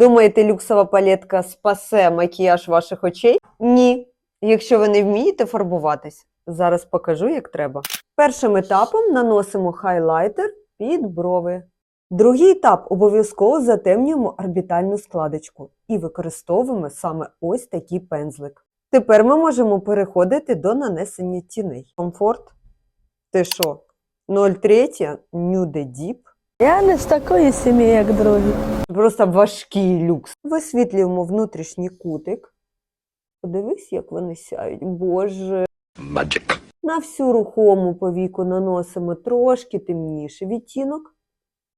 Думаєте, люксова палетка спасе макіяж ваших очей? Ні. Якщо ви не вмієте фарбуватись, зараз покажу, як треба. Першим етапом наносимо хайлайтер під брови. Другий етап обов'язково затемнюємо орбітальну складочку і використовуємо саме ось такий пензлик. Тепер ми можемо переходити до нанесення тіней. Комфорт. Ти що? 0,3 Nude Deep. Я не з такої сім'ї, як другі. Просто важкий люкс. Висвітлюємо внутрішній кутик. Подивись, як вони сяють. Боже. Magic. На всю рухому повіку наносимо трошки темніший відтінок.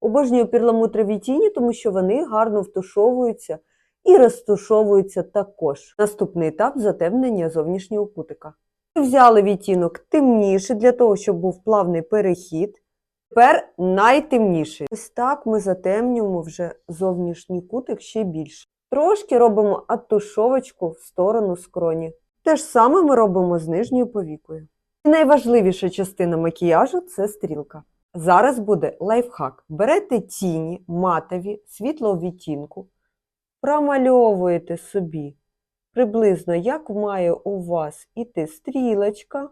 Обожнюю перламутрові тіні, тому що вони гарно втушовуються і розтушовуються також. Наступний етап затемнення зовнішнього кутика. Взяли відтінок темніший для того, щоб був плавний перехід. Тепер найтемніший. Ось так ми затемнюємо вже зовнішній кутик ще більше. Трошки робимо оттушовочку в сторону скроні. Те ж саме ми робимо з нижньою повікою. І найважливіша частина макіяжу це стрілка. Зараз буде лайфхак. Берете тіні матові, світлого відтінку, промальовуєте собі приблизно, як має у вас іти стрілочка.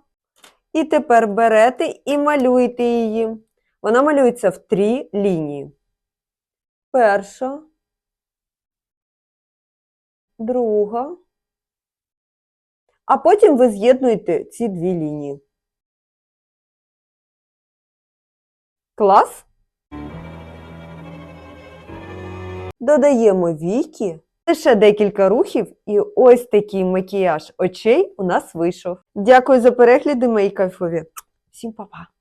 І тепер берете і малюєте її. Вона малюється в три лінії. Перша, друга, а потім ви з'єднуєте ці дві лінії. Клас? Додаємо віки. Лише декілька рухів, і ось такий макіяж очей у нас вийшов. Дякую за перегляди, мої кайфові. Всім па-па!